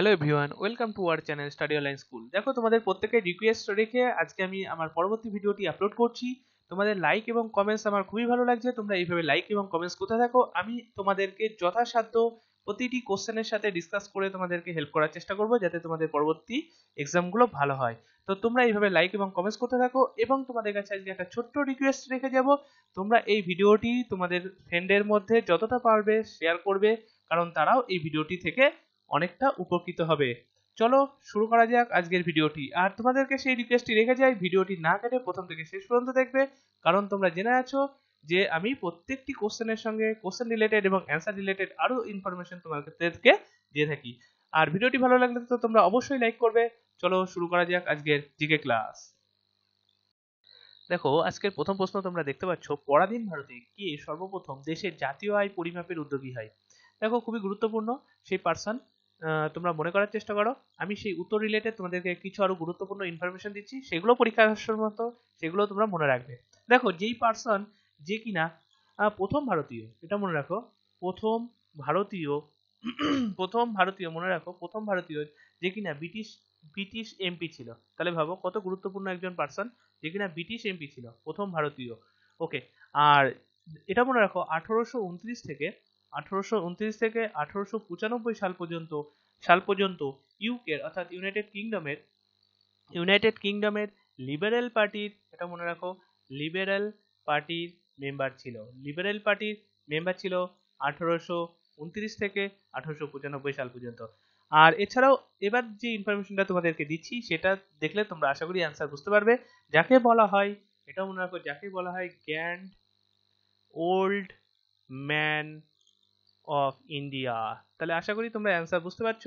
Hello everyone welcome to our channel study online school দেখো, তোমাদের প্রত্যেকের রিকোয়েস্ট রেখে আজকে আমি আমার পরবর্তী ভিডিওটি আপলোড করছি। তোমাদের লাইক এবং কমেন্টস আমার খুবই ভালো লাগছে। তোমরা এইভাবে লাইক এবং কমেন্টস করতে থাকো। আমি তোমাদেরকে যথাসাধ্য প্রতিটি কোশ্চেনের সাথে ডিসকাস করে তোমাদেরকে হেল্প করার চেষ্টা করব, যাতে তোমাদের পরবর্তী এক্সামগুলো ভালো হয়। তো তোমরা এইভাবে লাইক এবং কমেন্টস করতে থাকো এবং তোমাদের কাছে আজকে একটা ছোট্ট রিকোয়েস্ট রেখে যাব। তোমরা এই ভিডিওটি তোমাদের ফ্রেন্ডের মধ্যে যতটা পারবে শেয়ার করবে, কারণ তারাও এই ভিডিওটি থেকে অনেকটা উপকৃত হবে। চলো, শুরু করা যাক আজকের ভিডিওটি। আর তোমাদেরকে সেই রিকোয়েস্টটি রেখে যাই, ভিডিওটি না কেটে প্রথম থেকে শেষ পর্যন্ত দেখবে। কারণ তোমরা জেনে আছো যে আমি প্রত্যেকটি কোশ্চেনের সঙ্গে কোশ্চেন রিলেটেড এবং অ্যান্সার রিলেটেড আরও ইনফরমেশন তোমাদেরকে দিয়ে থাকি। আর ভিডিওটি ভালো লাগলে তো তোমরা অবশ্যই লাইক করবে। চলো, শুরু করা যাক আজকের জিকে ক্লাস দেখো, আজকের প্রথম প্রশ্ন তোমরা দেখতে পাচ্ছ, পরাধীন ভারতে কে সর্বপ্রথম দেশের জাতীয় আয় পরিমাপের উদ্যোগী হয়? দেখো, খুবই গুরুত্বপূর্ণ, সেই পার্সন তোমরা মনে করার চেষ্টা করো, আমি সেই উত্তর রিলেটেড তোমাদেরকে কিছু আরও গুরুত্বপূর্ণ ইনফরমেশন দিচ্ছি, সেগুলো পরীক্ষা আসার মতো, সেগুলো তোমরা মনে রাখবে। দেখো, যেই পার্সন যে কিনা প্রথম ভারতীয়, এটা মনে রাখো, প্রথম ভারতীয় প্রথম ভারতীয়, মনে রাখো, প্রথম ভারতীয়, যে কিনা ব্রিটিশ ব্রিটিশ এমপি ছিল। তাহলে ভাবো, কত গুরুত্বপূর্ণ একজন পার্সন যে কিনা ব্রিটিশ এমপি ছিল, প্রথম ভারতীয়। ওকে আর এটা মনে রাখো, আঠারোশো উনত্রিশ থেকে আঠারোশো উনত্রিশ থেকে আঠারোশো পঁচানব্বই সাল পর্যন্ত সাল পর্যন্ত ইউকের অর্থাৎ ইউনাইটেড কিংডমের ইউনাইটেড কিংডমের লিবারেল পার্টির এটা মনে রাখো লিবারেল পার্টির মেম্বার ছিল। লিবারেল পার্টির মেম্বার ছিল আঠারোশো উনত্রিশ থেকে আঠারোশো পঁচানব্বই সাল পর্যন্ত। আর এছাড়াও এবার যে ইনফরমেশনটা তোমাদেরকে দিচ্ছি, সেটা দেখলে তোমরা আশা করি অ্যান্সার বুঝতে পারবে। যাকে বলা হয় এটা মনে রাখো, যাকে বলা হয় grand old man of India তাহলে আশা করি তোমরা অ্যান্সার বুঝতে পারছ।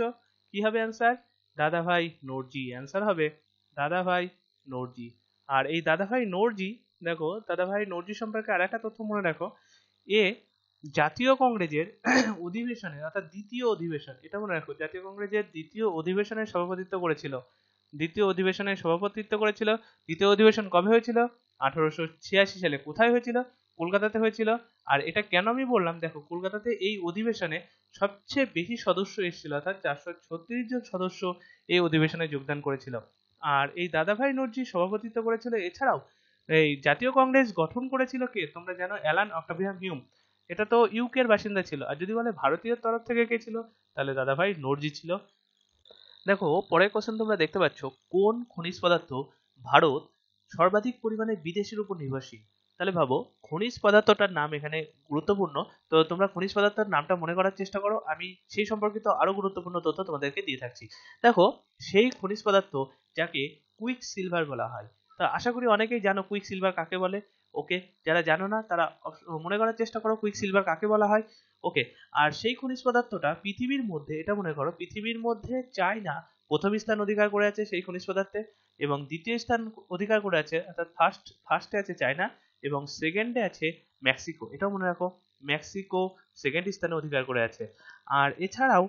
কি হবে অ্যান্সার দাদাভাই নোরজি। অ্যান্সার হবে, দাদাভাই নোরজি। আর এই দাদাভাই নোরজি, দেখো, দাদাভাই নোরজি সম্পর্কে আর একটা তথ্য মনে রাখো। এ জাতীয় কংগ্রেসের অধিবেশনে, অর্থাৎ দ্বিতীয় অধিবেশন, এটা মনে রাখো, জাতীয় কংগ্রেসের দ্বিতীয় অধিবেশনের সভাপতিত্ব করেছিল। দ্বিতীয় অধিবেশনের সভাপতিত্ব করেছিল। দ্বিতীয় অধিবেশন কবে হয়েছিল? আঠারোশো ছিয়াশি সালে। কোথায় হয়েছিল? কলকাতাতে হয়েছিল। আর এটা কেন আমি বললাম, দেখো, কলকাতাতে এই অধিবেশনে সবচেয়ে বেশি সদস্য এসেছিল, অর্থাৎ চারশো ছত্রিশ জন সদস্য এই অধিবেশনে যোগদান করেছিল। আর এই দাদাভাই নর্জি সভাপতিত্ব করেছিল, এছাড়াও এই জাতীয় কংগ্রেস গঠন করেছিল কে? তোমরা জানো, অ্যালান অক্টাভিয়াম হিউম। এটা তো ইউকের বাসিন্দা ছিল। আর যদি বলে ভারতীয় তরফ থেকে কে ছিল? তাহলে দাদাভাই নর্জি ছিল। দেখো, পরের কোশ্চেন তোমরা দেখতে পাচ্ছ, কোন খনিজ পদার্থ ভারত সর্বাধিক পরিমাণে বিদেশের উপর নির্ভরশীল? তাহলে ভাবো, খনিজ পদার্থটার নাম এখানে গুরুত্বপূর্ণ। তো তোমরা খনিজ পদার্থের নামটা মনে করার চেষ্টা করো। আমি সেই সম্পর্কিত আরও গুরুত্বপূর্ণ তথ্য তোমাদেরকে দিয়ে থাকছি। দেখো, সেই খনিজ পদার্থ যাকে কুইক সিলভার বলা হয়। তা আশা করি অনেকেই জানো কুইক সিলভার কাকে বলে। ওকে, যারা জানো না, তারা মনে করার চেষ্টা করো কুইক সিলভার কাকে বলা হয়। ওকে, আর সেই খনিজ পদার্থটা পৃথিবীর মধ্যে, এটা মনে করো, পৃথিবীর মধ্যে চায়না প্রথম স্থান অধিকার করে আছে সেই খনিজ পদার্থে এবং দ্বিতীয় স্থান অধিকার করে আছে, অর্থাৎ ফার্স্ট ফার্স্টে আছে চায়না। এবং সেকেন্ডে আছে মেক্সিকো এটাও মনে রাখো মেক্সিকো সেকেন্ড স্থানে অধিকার করে আছে। আর এছাড়াও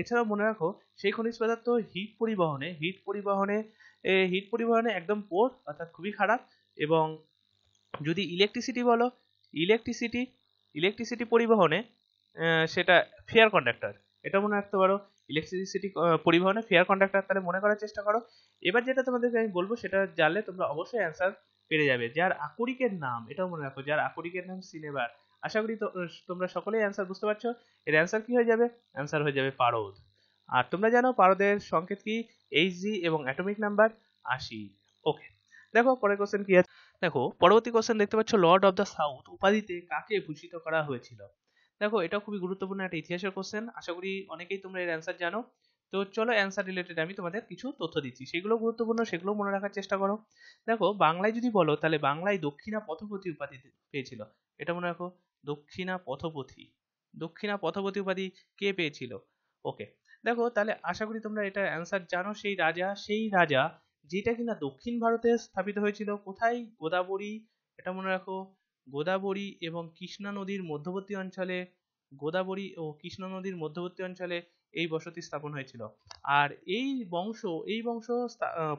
এছাড়াও মনে রাখো, সেই খনিজ পদার্থ হিট পরিবহনে হিট পরিবহনে হিট পরিবহনে একদম পোর অর্থাৎ খুবই খারাপ এবং যদি ইলেকট্রিসিটি বলো ইলেকট্রিসিটি ইলেকট্রিসিটি পরিবহনে সেটা ফেয়ার কন্ডাক্টর এটা মনে রাখতে পারো ইলেকট্রিসিটি পরিবহনে ফেয়ার কন্ডাক্টর তাহলে মনে করার চেষ্টা করো। এবার যেটা তোমাদেরকে আমি বলব, সেটা জানলে তোমরা অবশ্যই অ্যান্সার পেরে যাবে। যার আকরিকের নাম, এটাও মনে রাখো, যার আকরিকের নাম সিনেবার আশা করি তোমরা সকলেই অ্যান্সার বুঝতে পারছ। এর অ্যান্সার কি হয়ে যাবে? অ্যান্সার হয়ে যাবে পারদ। আর তোমরা জানো পারদের সংকেত কি? এইচ জি এবং অ্যাটমিক নাম্বার আশি। ওকে দেখো পরের কোশ্চেন কি আছে? দেখো, পরবর্তী কোশ্চেন দেখতে পাচ্ছ লর্ড অফ দ্য সাউথ উপাধিতে কাকে ভূষিত করা হয়েছিল? দেখো এটা খুবই গুরুত্বপূর্ণ একটা ইতিহাসের কোশ্চেন আশা করি অনেকেই তোমরা এর অ্যান্সার জানো। তো চলো অ্যান্সার রিলেটেড আমি তোমাদের কিছু তথ্য দিচ্ছি। সেগুলো গুরুত্বপূর্ণ সেগুলো মনে রাখার চেষ্টা করো। দেখো, বাংলায় যদি বলো, তাহলে বাংলায় দক্ষিণা পথপতি উপাধি পেয়েছিল। এটা মনে রাখো, দক্ষিণা পথপথী। দক্ষিণা পথপথী উপাধি কে পেয়েছিল? ওকে দেখো, তাহলে আশা করি তোমরা এটা অ্যান্সার জানো। সেই রাজা সেই রাজা যেটা কিনা দক্ষিণ ভারতে স্থাপিত হয়েছিল, কোথায়? গোদাবরী, এটা মনে রাখো, গোদাবরী এবং কৃষ্ণা নদীর মধ্যবর্তী অঞ্চলে, গোদাবরী ও কৃষ্ণ নদীর মধ্যবর্তী অঞ্চলে এই বসতি স্থাপন হয়েছিল। আর এই বংশ এই বংশ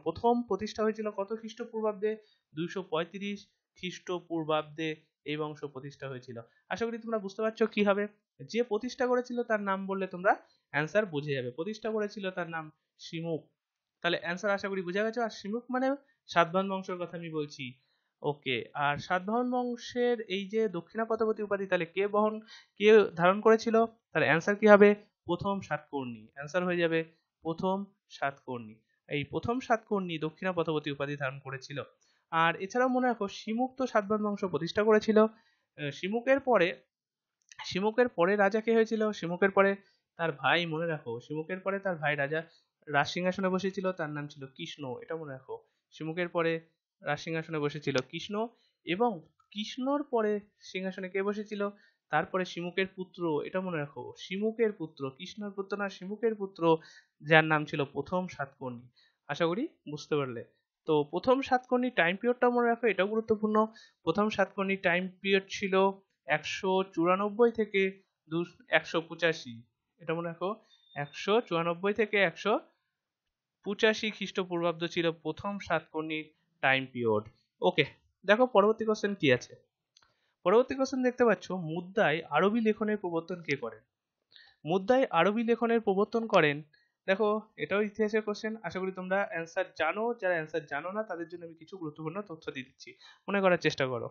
প্রথম প্রতিষ্ঠা হয়েছিল কত খ্রিস্টপূর্বাব্দে? দুইশো পঁয়ত্রিশ খ্রিস্টপূর্বাব্দে এই বংশ প্রতিষ্ঠা হয়েছিল। আশা করি তোমরা বুঝতে পারছ কি হবে। যে প্রতিষ্ঠা করেছিল তার নাম বললে তোমরা অ্যান্সার বুঝে যাবে। প্রতিষ্ঠা করেছিল তার নাম শিমুক। তাহলে অ্যান্সার আশা করি বুঝে গেছো। আর শিমুক মানে সাতবাহন বংশের কথা আমি বলছি। ওকে আর সাতবাহন বংশের এই যে দক্ষিণাপথবতী উপাধি তাহলে কে বহন, কে ধারণ করেছিল? তাহলে অ্যান্সার কি হবে? প্রথম সাতকর্ণী অ্যান্সার হয়ে যাবে প্রথম সাতকর্ণী এই প্রথম সাতকর্ণী দক্ষিণাপথবতী উপাধি ধারণ করেছিল। আর এছাড়াও মনে রাখো শিমুক তো সাতবাহন বংশ প্রতিষ্ঠা করেছিল। শিমুকের পরে শিমুকের পরে রাজা কে হয়েছিল? শিমুকের পরে তার ভাই, মনে রাখো, শিমুকের পরে তার ভাই রাজা রাজ সিংহাসনে বসেছিল, তার নাম ছিল কৃষ্ণ, এটা মনে রাখো। শিমুকের পরে রাজ সিংহাসনে বসেছিল কৃষ্ণ এবং কৃষ্ণর পরে সিংহাসনে কে বসেছিল? তারপরে শিমুকের পুত্র, এটা মনে রাখো, শিমুকের পুত্র কৃষ্ণর পুত্র না শিমুকের পুত্র, যার নাম ছিল প্রথম সাতকর্ণী। আশা করি বুঝতে পারলে। তো প্রথম সাতকর্ণী টাইম পিরিয়ডটা মনে রাখো, এটাও গুরুত্বপূর্ণ। প্রথম সাতকর্ণী টাইম পিরিয়ড ছিল একশো চুরানব্বই থেকে দু একশো পঁচাশি। এটা মনে রাখো, একশো চুরানব্বই থেকে একশো পঁচাশি খ্রিস্টপূর্বাব্দ ছিল প্রথম সাতকর্ণীর টাইম পিরিয়ড ওকে দেখো পরবর্তী কোশ্চেন কি আছে? পরবর্তী কোশ্চেন দেখতে পাচ্ছ, মুদ্রায় আরবি লেখনের প্রবর্তন কে করেন? মুদ্রায় আরবি লেখনের প্রবর্তন করেন, দেখো, এটাও ইতিহাসের কোশ্চেন আশা করি তোমরা অ্যান্সার জানো, যারা অ্যান্সার জানো না, তাদের জন্য আমি কিছু গুরুত্বপূর্ণ তথ্য দিয়ে দিচ্ছি, মনে করার চেষ্টা করো।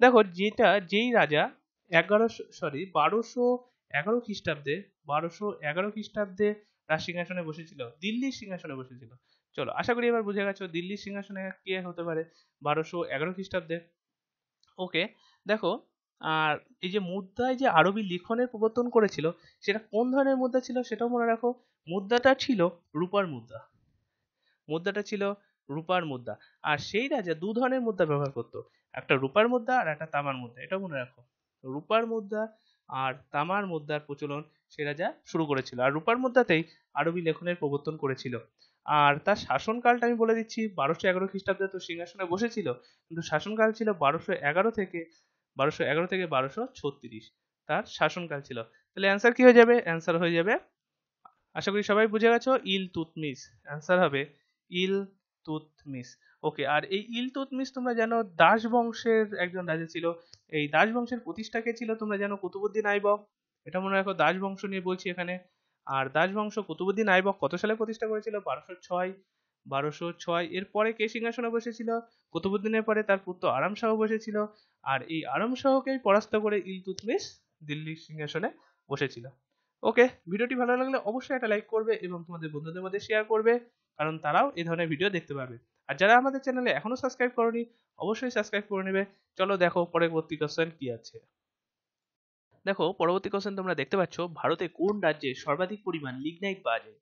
দেখো, যেটা, যেই রাজা এগারোশো সরি বারোশো এগারো খ্রিস্টাব্দে, বারোশো এগারো খ্রিস্টাব্দে রাজ সিংহাসনে বসেছিল, দিল্লির সিংহাসনে বসেছিল। চলো, আশা করি এবার বুঝে গেছো, দিল্লির সিংহাসনে কে হতে পারে, বারোশো এগারো খ্রিস্টাব্দে। ওকে দেখো, আর এই যে মুদ্রায় যে আরবি লিখনের প্রবর্তন করেছিল, সেটা কোন ধরনের মুদ্রা ছিল সেটাও মনে রাখো? মুদ্রাটা ছিল রূপার মুদ্রা। মুদ্রাটা ছিল রূপার মুদ্রা। আর সেই রাজা দু ধরনের মুদ্রা ব্যবহার করতো। একটা রূপার মুদ্রা আর একটা তামার মুদ্রা এটা মনে রাখো। রূপার মুদ্রা আর তামার মুদ্রার প্রচলন সে রাজা শুরু করেছিল। আর রূপার মুদ্রাতেই আরবি লেখনের প্রবর্তন করেছিল। আর তার শাসনকালটা আমি বলে দিচ্ছি, বারোশো এগারো খ্রিস্টাব্দে তো সিংহাসনে বসেছিল, কিন্তু শাসনকাল ছিল বারোশো এগারো থেকে বারোশো এগারো থেকে বারোশো ছত্রিশ। তার শাসনকাল ছিল। তাহলে অ্যান্সার কি হয়ে যাবে? অ্যান্সার হয়ে যাবে, আশা করি সবাই বুঝে গেছো, ইল তুতমিস। অ্যান্সার হবে ইল তুতমিস। ওকে, আর এই ইল তুতমিস তোমরা জানো, দাস বংশের একজন রাজা ছিল। এই দাস বংশের প্রতিষ্ঠা কে ছিল তোমরা জানো? কুতুবুদ্দিন আইবক। এটা মনে রাখো, দাস বংশ নিয়ে বলছি এখানে। আর দাস বংশ কুতুবুদ্দিন আইবক কত সালে প্রতিষ্ঠা করেছিল? বারোশো ছয় বারোশো ছয়। এর পরে কে সিংহাসনে বসেছিল? কুতুবুদ্দিনের পরে তার পুত্র আরাম শাহ বসেছিল। আর এই আরাম শাহকেই পরাস্ত করে ইলতুতমিশ দিল্লির সিংহাসনে বসেছিল। ওকে, ভিডিওটি ভালো লাগলে অবশ্যই একটা লাইক করবে এবং তোমাদের বন্ধুদের মধ্যে শেয়ার করবে, কারণ তারাও এই ধরনের ভিডিও দেখতে পাবে আর যারা আমাদের চ্যানেলে এখনও সাবস্ক্রাইব করনি, অবশ্যই সাবস্ক্রাইব করে নেবে। চলো দেখো পরবর্তী কোশ্চেন কি আছে। দেখো, পরবর্তী কোশ্চেন তোমরা দেখতে পাচ্ছ, ভারতে কোন রাজ্যে সর্বাধিক পরিমাণ লিগনাইট পাওয়া যায়?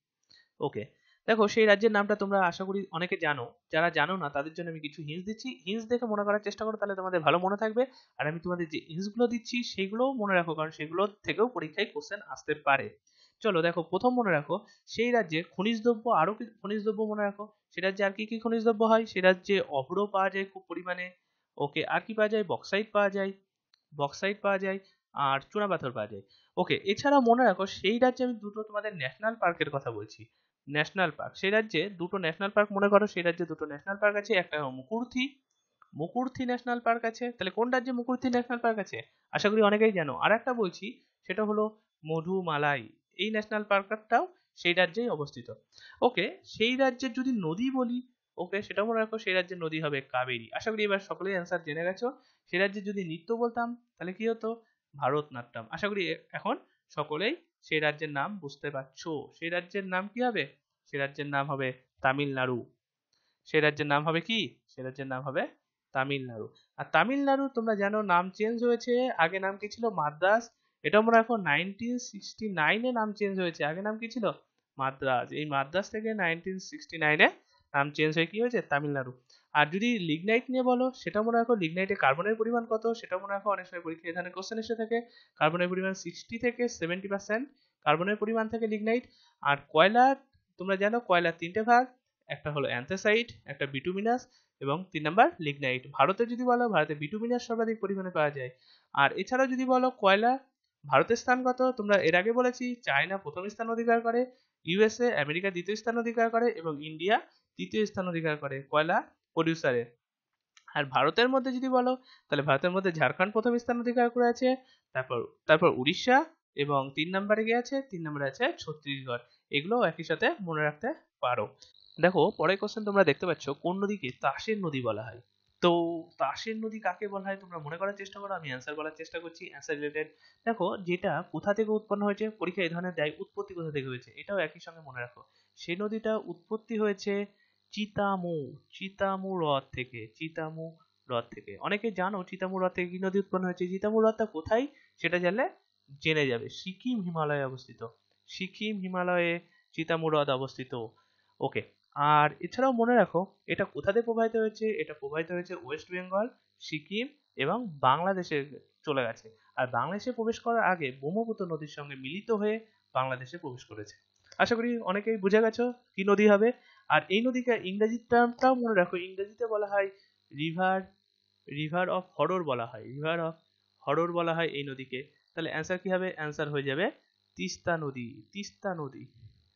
ওকে দেখো, সেই রাজ্যের নামটা তোমরা আশা করি অনেকে জানো। যারা জানো না, তাদের জন্য আমি কিছু হিন্স দিচ্ছি। হিন্স দেখে মনে করার চেষ্টা করো, তাহলে তোমাদের ভালো মনে থাকবে। আর আমি তোমাদের যে হিন্সগুলো দিচ্ছি, সেগুলোও মনে রাখো, কারণ সেগুলো থেকেও পরীক্ষায় কোশ্চেন আসতে পারে। চলো, দেখো, প্রথম মনে রাখো, সেই রাজ্যে খনিজ দ্রব্য আরও কি, খনিজ দ্রব্য মনে রাখো? সেই রাজ্যে আর কি কি খনিজ দ্রব্য হয়? সেই রাজ্যে অভ্র পাওয়া যায় খুব পরিমাণে। ওকে, আর কি পাওয়া যায়? বক্সাইট পাওয়া যায়। বক্সাইট পাওয়া যায়, আর চুনাপাথর পাওয়া যায়। ওকে এছাড়া মনে রাখো, সেই রাজ্যে আমি দুটো তোমাদের ন্যাশনাল পার্কের কথা বলছি। National park. সেই রাজ্যে দুটো ন্যাশনাল পার্ক মনে করো, সেই রাজ্যে দুটো ন্যাশনাল পার্ক আছে, একটা মুকুরথি। মুকুরথি ন্যাশনাল পার্ক আছে? তাহলে কোন রাজ্যে মুকুরথি ন্যাশনাল পার্ক আছে? আশা করি অনেকেই জানো। আর একটা বলছি, সেটা হলো মধুমালাই। এই ন্যাশনাল পার্কটাও সেই রাজ্যেই অবস্থিত। ওকে, সেই রাজ্যের যদি নদী বলি, ওকে সেটা মনে রাখো, সেই রাজ্যের নদী হবে কাবেরী। আশা করি এবার সকলেই অ্যান্সার জেনে গেছো। সেই রাজ্যে যদি নৃত্য বলতাম, তাহলে কি হতো? ভারতনাট্যম। আশা করি এখন সকলেই সেই রাজ্যের নাম বুঝতে পারছ? সেই রাজ্যের নাম কি হবে? সেই রাজ্যের নাম হবে তামিলনাড়ু। সেই রাজ্যের নাম হবে কি? সেই রাজ্যের নাম হবে তামিলনাড়ু। আর তামিলনাড়ু, তোমরা জানো, নাম চেঞ্জ হয়েছে। আগে নাম কি ছিল? মাদ্রাস এটা মনে রাখো নাইনটিন সিক্সটি নাইনে নাম চেঞ্জ হয়েছে। আগে নাম কি ছিল? মাদ্রাস এই মাদ্রাস থেকে নাইনটিন সিক্সটি নাইনে নাম চেঞ্জ হয়ে কি হয়েছে? তামিলনাড়ু। আর যদি লিগনাইট নিয়ে বলো, সেটা মনে রাখো লিগনাইটে কার্বনের পরিমাণ কত? সেটা মনে রাখো অনেক সময় পরীক্ষা এখানে কোশ্চেন এসে থাকে। কার্বনের পরিমাণ সিক্সটি থেকে সেভেন্টি পার্সেন্ট কার্বনের পরিমাণ থাকে লিগনাইট আর কয়লার তোমরা জানো কয়লার তিনটে ভাগ, একটা হলো অ্যান্থাসাইট একটা বিটুমিনাস এবং তিন নাম্বার লিগনাইট ভারতে যদি বলো, ভারতে বিটুমিনাস সর্বাধিক পরিমাণে পাওয়া যায়। আর এছাড়াও যদি বলো কয়লা, ভারতের স্থান কত? তোমরা এর আগে বলেছি, চায়না প্রথম স্থান অধিকার করে ইউএসএ আমেরিকা দ্বিতীয় স্থান অধিকার করে এবং ইন্ডিয়া তৃতীয় স্থান অধিকার করে। কয়লা প্রডিউসারে আর ভারতের মধ্যে যদি বলো, তাহলে ভারতের মধ্যে ঝাড়খণ্ড প্রথম স্থান অধিকার করে আছে তারপর তারপর উড়িষ্যা এবং তিন নম্বরে গিয়ে আছে, তিন নম্বরে আছে ছত্তিশগড়। এগুলো একই সাথে মনে রাখতে পারো। দেখো, পরের কোশ্চেন তোমরা দেখতে পাচ্ছ, কোন নদীকে তাসের নদী বলা হয়? তো তাসের নদী কাকে বলা হয় তোমরা মনে করার চেষ্টা করো, আমি অ্যান্সার বলার চেষ্টা করছি অ্যান্সার রিলেটেড দেখো, যেটা কোথা থেকে উৎপন্ন হয়েছে পরীক্ষা এই ধরনের দেয়, উৎপত্তি কোথা থেকে হয়েছে, এটাও একই সঙ্গে মনে রাখো। সেই নদীটা উৎপত্তি হয়েছে চিতামু চিতামু হ্রদ থেকে, চিতামু হ্রদ থেকে। অনেকে জানো চিতামু হ্রদ থেকে কি নদী উৎপন্ন হয়েছে? চিতামু হ্রদটা কোথায়? সেটা জানলে জেনে যাবে। সিকিম হিমালয়ে অবস্থিত। সিকিম হিমালয়ে চিতামু হ্রদ অবস্থিত। ওকে, আর এছাড়াও মনে রাখো, এটা কোথাতে প্রবাহিত হয়েছে? এটা প্রবাহিত হয়েছে ওয়েস্ট বেঙ্গল, সিকিম এবং বাংলাদেশে চলে গেছে। আর বাংলাদেশে প্রবেশ করার আগে ব্রহ্মপুত্র নদীর সঙ্গে মিলিত হয়ে বাংলাদেশে প্রবেশ করেছে। আশা করি অনেকেই বুঝে গেছো কি নদী হবে। আর এই নদীকে ইংরেজি টার্মটাও মনে রাখো, ইংরেজিতে বলা হয় রিভার রিভার অফ হরর বলা হয় রিভার অফ হরর বলা হয় এই নদীকে। তাহলে অ্যান্সার কি হবে? অ্যান্সার হয়ে যাবে তিস্তা নদী তিস্তা নদী।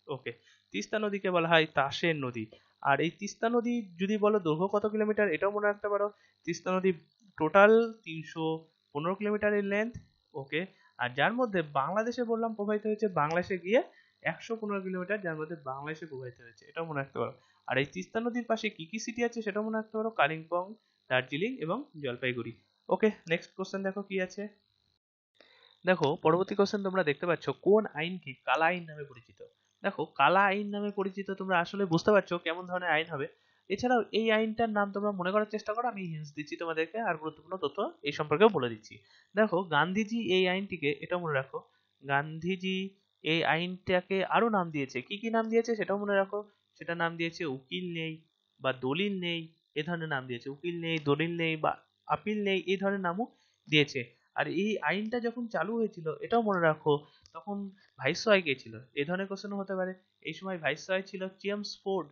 ওকে তিস্তা নদীকে বলা হয় তাসের নদী। আর এই তিস্তা নদী যদি বলো দৈর্ঘ্য কত কিলোমিটার, এটাও মনে রাখতে পারো। তিস্তা নদী টোটাল তিনশো পনেরো কিলোমিটারের লেন্থ ওকে আর যার মধ্যে বাংলাদেশে বললাম, প্রবাহিত হয়েছে বাংলাদেশে গিয়ে একশো পনেরো কিলোমিটার যার মধ্যে বাংলাদেশে প্রবাহিত হয়েছে, এটাও মনে রাখতে পারো। আর এই তিস্তা নদীর পাশে কি কি সিটি আছে সেটাও মনে রাখতে পারো, কালিম্পং, দার্জিলিং এবং জলপাইগুড়ি। ওকে নেক্সট কোশ্চেন দেখো কি আছে? দেখো, পরবর্তী কোশ্চেন তোমরা দেখতে পাচ্ছ, কোন আইনকে কালা আইন নামে পরিচিত? দেখো, কালা আইন নামে পরিচিত তোমরা আসলে বুঝতে পারছ কেমন ধরনের আইন হবে। এছাড়াও এই আইনটার নাম তোমরা মনে করার চেষ্টা করো, আমি হিন্স দিচ্ছি তোমাদেরকে আর গুরুত্বপূর্ণ তথ্য এই সম্পর্কেও বলে দিচ্ছি। দেখো, গান্ধীজি এই আইনটিকে এটা মনে রাখো, গান্ধীজি এই আইনটাকে আরও নাম দিয়েছে। কি কি নাম দিয়েছে সেটাও মনে রাখো। সেটা নাম দিয়েছে উকিল নেই বা দলিল নেই, এ ধরনের নাম দিয়েছে। উকিল নেই, দলিল নেই বা আপিল নেই, এই ধরনের নামও দিয়েছে। আর এই আইনটা যখন চালু হয়েছিল, এটাও মনে রাখো, তখন ভাইসরয় কে ছিল? এই ধরনের কোশ্চেনও হতে পারে। এই সময় ভাইসরয় ছিল James Ford.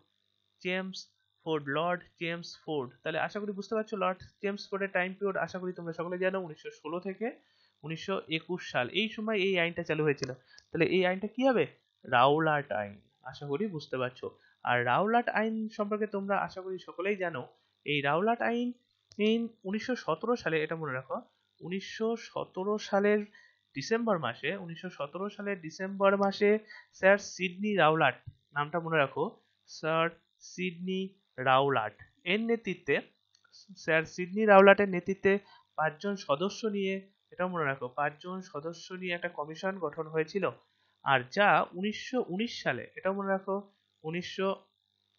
James Ford, lord James Ford. তাহলে আশা করি বুঝতে পারছ, লর্ড জেমস ফোর্ডের টাইম পিরিয়ড আশা করি তোমরা সকলে জানো, উনিশশো ষোলো থেকে উনিশশো একুশ সাল। এই সময় এই আইনটা চালু হয়েছিল। তাহলে এই আইনটা কি হবে? রাওলাট আইন। আশা করি বুঝতে পারছ। আর রাওলাট আইন সম্পর্কে তোমরা আশা করি সকলেই জানো। এই রাওলাট আইন উনিশশো সতেরো সালে, এটা মনে রাখো, উনিশশো সতেরো সালের ডিসেম্বর মাসে, উনিশশো সতেরো সালের ডিসেম্বর মাসে স্যার সিডনি রাওলাট, নামটা মনে রাখো, স্যার সিডনি রাওলাট। এর নেতৃত্বে, স্যার সিডনি রাওলাটের নেতৃত্বে পাঁচজন সদস্য নিয়ে এটা মনে রাখো, পাঁচজন সদস্য নিয়ে একটা কমিশন গঠন হয়েছিল। আর যা উনিশশো উনিশ সালে এটা মনে রাখো, উনিশশো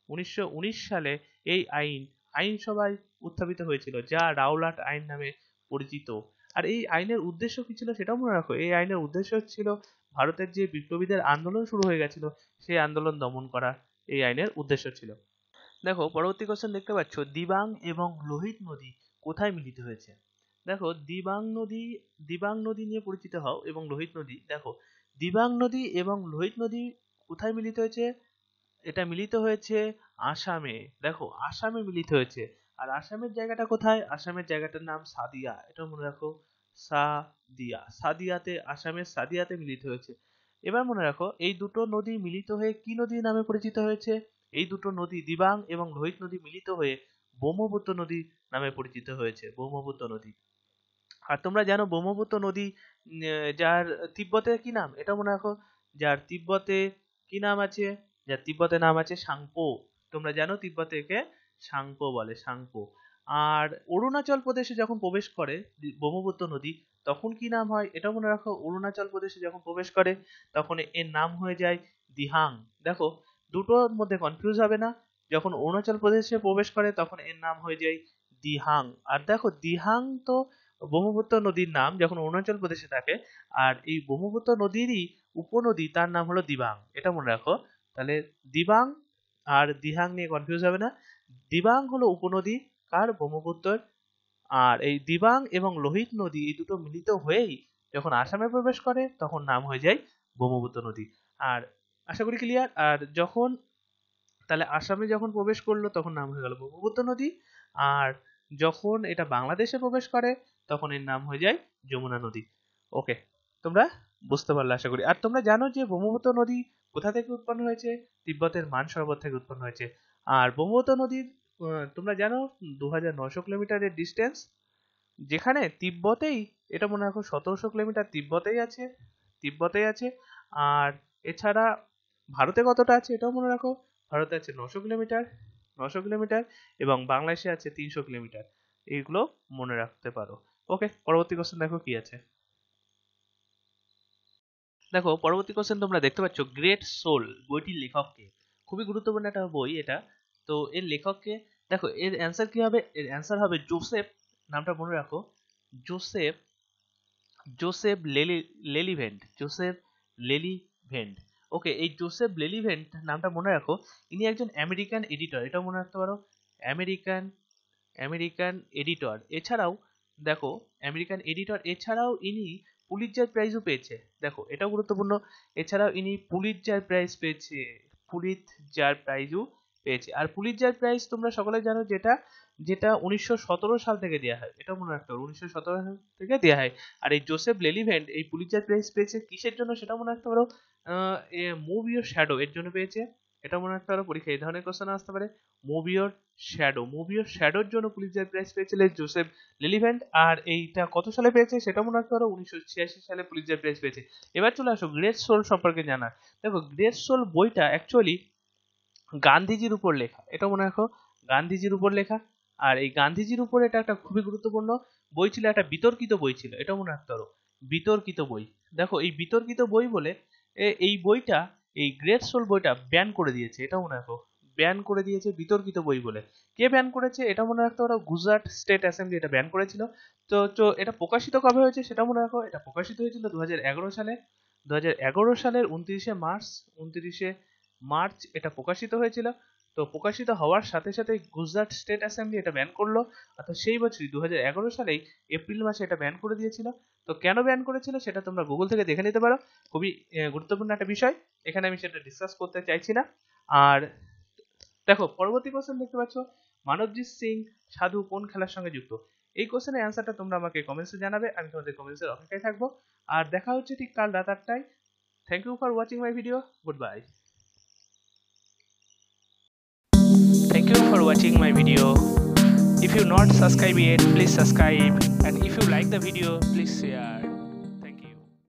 উনিশশো সালে এই আইন, আইনসভায় উত্থাপিত হয়েছিল, যা রাওলাট আইন নামে পরিচিত। আর এই আইনের উদ্দেশ্য কি ছিল সেটাও মনে রাখো, এই আইনের উদ্দেশ্য ছিল ভারতের যে বিপ্লবীদের আন্দোলন শুরু হয়ে গেছিল, সেই আন্দোলন দমন করা এই আইনের উদ্দেশ্য ছিল। দেখো, পরবর্তী কোশ্চেন দেখতে পাচ্ছ, দিবাং এবং লোহিত নদী কোথায় মিলিত হয়েছে? দেখো, দিবাং নদী দিবাং নদী নিয়ে পরিচিত হও এবং লোহিত নদী। দেখো, দিবাং নদী এবং লোহিত নদী কোথায় মিলিত হয়েছে? এটা মিলিত হয়েছে আসামে। দেখো, আসামে মিলিত হয়েছে। আর আসামের জায়গাটা কোথায়? আসামের জায়গাটার নাম সাদিয়া। এটা মনে রাখো, সাদিয়া। সাদিয়াতে আসামের সাদিয়াতে মিলিত হয়েছে। এবার মনে রাখো, এই দুটো নদী মিলিত হয়ে কি নদী নামে পরিচিত হয়েছে? এই দুটো নদী, দিবাং এবং লোহিত নদী মিলিত হয়ে ব্রহ্মপুত্র নদী নামে পরিচিত হয়েছে, ব্রহ্মপুত্র নদী। আর তোমরা জানো ব্রহ্মপুত্র নদী যার তিব্বতে কি নাম? এটা মনে রাখো, যার তিব্বতে কি নাম আছে? যার তিব্বতে নাম আছে সাংপো। তোমরা জানো তিব্বতে একে সাংপো বলে, সাংপো। আর অরুণাচল প্রদেশে যখন প্রবেশ করে ব্রহ্মপুত্র নদী, তখন কি নাম হয়? এটা মনে রাখো, অরুণাচল প্রদেশে যখন প্রবেশ করে, তখন এর নাম হয়ে যায় দিহাং। দেখো, দুটোর মধ্যে কনফিউজ হবে না। যখন অরুণাচল প্রদেশে প্রবেশ করে, তখন এর নাম হয়ে যায় দিহাং। আর দেখো, দিহাং তো ব্রহ্মপুত্র নদীর নাম যখন অরুণাচল প্রদেশে থাকে, আর এই ব্রহ্মপুত্র নদীরই উপনদী তার নাম হলো দিবাং। এটা মনে রাখো, তাহলে দিবাং আর দিহাং নিয়ে কনফিউজ হবে না। দিবাং হলো উপনদী, কার ব্রহ্মপুত্রের? আর এই দিবাং এবং লোহিত নদী এই দুটো মিলিত হয়েই যখন আসামে প্রবেশ করে, তখন নাম হয়ে যায় ব্রহ্মপুত্র নদী। আর আশা করি ক্লিয়ার আর যখন, তাহলে আসামে যখন প্রবেশ করল, তখন নাম হয়ে গেল ব্রহ্মপুত্র নদী। আর যখন এটা বাংলাদেশে প্রবেশ করে তখন এর নাম হয়ে যায় যমুনা নদী। ওকে তোমরা বুঝতে পারলে আশা করি। আর তোমরা জানো যে ব্রহ্মপুত্র নদী কোথা থেকে উৎপন্ন হয়েছে? তিব্বতের মান মানসরোবর থেকে উৎপন্ন হয়েছে। আর ব্রহ্মপুত্র নদীর তোমরা জানো দু হাজার নশো কিলোমিটারের ডিস্টেন্স যেখানে তিব্বতেই, এটা মনে রাখো সতেরোশো কিলোমিটার তিব্বতেই আছে তিব্বতেই আছে। আর এছাড়া ভারতে কতটা আছে এটাও মনে রাখো, ভারতে আছে নশো কিলোমিটার নশো কিলোমিটার এবং বাংলাদেশে আছে তিনশো কিলোমিটার। এইগুলো মনে রাখতে পারো। ওকে পরবর্তী কোশ্চেন দেখো কি আছে? দেখো, পরবর্তী কোশ্চেন তোমরা দেখতে পাচ্ছ গ্রেট সোল বইটির লেখককে। খুবই গুরুত্বপূর্ণ একটা বই এটা। তো এর লেখককে, দেখো, এর অ্যান্সার কি হবে? এর অ্যান্সার হবে জোসেফ নামটা মনে রাখো। জোসেফ জোসেফ লেলি লেলিভেন্ট জোসেফ লেলিভেন্ট ওকে এই জোসেফ লেলিভেন্ট নামটা মনে রাখো। ইনি একজন আমেরিকান এডিটর এটা মনে রাখতে পারো। আমেরিকান আমেরিকান এডিটর এছাড়াও দেখো আমেরিকান এডিটর এছাড়াও ইনি পুলিৎজার প্রাইজও পেয়েছে। দেখো, এটাও গুরুত্বপূর্ণ। এছাড়াও ইনি পুলিৎজার প্রাইজ পেয়েছে। পুলিৎজার প্রাইজও পেয়েছে। আর পুলিৎজার প্রাইজ তোমরা সকলে জানো যেটা যেটা উনিশশো সতেরো সাল থেকে দেওয়া হয়। এটা মনে রাখতে হবে, উনিশশো সাল থেকে দেওয়া হয়। আর এই জোসেফ লেলিভেন্ট এই পুলিৎজার প্রাইজ পেয়েছে কিসের জন্য সেটা মনে রাখতে পারো? মুভি ও শ্যাডো এর জন্য পেয়েছে। এটা মনে রাখতে পারো পরীক্ষা। এই ধরনের কোশ্চেন আসতে পারে। Move your shadow move your শ্যাডোর জন্য পুলিৎজার প্রাইজ পেয়েছিলেন জোসেফ লিলিভেন্ট আর এইটা কত সালে পেয়েছে? সেটা মনে রাখতে পারো উনিশশো ছিয়াশি সালে পুলিৎজার প্রাইজ পেয়েছে। এবার চলে আসো গ্রেট সোল সম্পর্কে জানার। দেখো গ্রেট সোল বইটা অ্যাকচুয়ালি গান্ধীজির উপর লেখা। এটা মনে রাখো গান্ধীজির উপর লেখা। আর এই গান্ধীজির উপর এটা একটা খুবই গুরুত্বপূর্ণ বই ছিল, একটা বিতর্কিত বই ছিল। এটা মনে রাখতে পারো বিতর্কিত বই। দেখো এই বিতর্কিত বই বলে এই বইটা এই গ্রেট সোল বইটা ব্যান করে দিয়েছে এটা মনে রাখো ব্যান করে দিয়েছে বিতর্কিত বই বলে। কে ব্যান করেছে এটা মনে রাখতে পারো, গুজরাট স্টেট অ্যাসেম্বলি এটা ব্যান করেছিল। তো তো এটা প্রকাশিত কবে হয়েছে সেটা মনে রাখো, এটা প্রকাশিত হয়েছিল দু হাজার এগারো সালে। দু হাজার এগারো সালের উনত্রিশে মার্চ উনত্রিশে মার্চ এটা প্রকাশিত হয়েছিল। তো প্রকাশিত হওয়ার সাথে সাথে গুজরাট স্টেট অ্যাসেম্বলি এটা ব্যান করল। অর্থাৎ সেই বছরই দু হাজার এগারো সালেই এপ্রিল মাসে এটা ব্যান করে দিয়েছিল। তো কেন ব্যান করেছিল সেটা তোমরা গুগল থেকে দেখে নিতে পারো। খুবই গুরুত্বপূর্ণ একটা বিষয়। এখানে আমি সেটা ডিসকাস করতে চাইছি না। আর দেখো, পরবর্তী কোশ্চেন দেখতে পাচ্ছ। মানবজিৎ সিং, সাধু কোন খেলার সঙ্গে যুক্ত? এই কোশ্চেনের অ্যান্সারটা তোমরা আমাকে কমেন্টসে জানাবে। আমি তোমাদের কমেন্টসের অপেক্ষায় থাকব। আর দেখা হচ্ছে ঠিক কাল রাত আটটায়। Thank you for watching my video goodbye for watching my video. If you not subscribe yet, please subscribe and if you like the video, please share.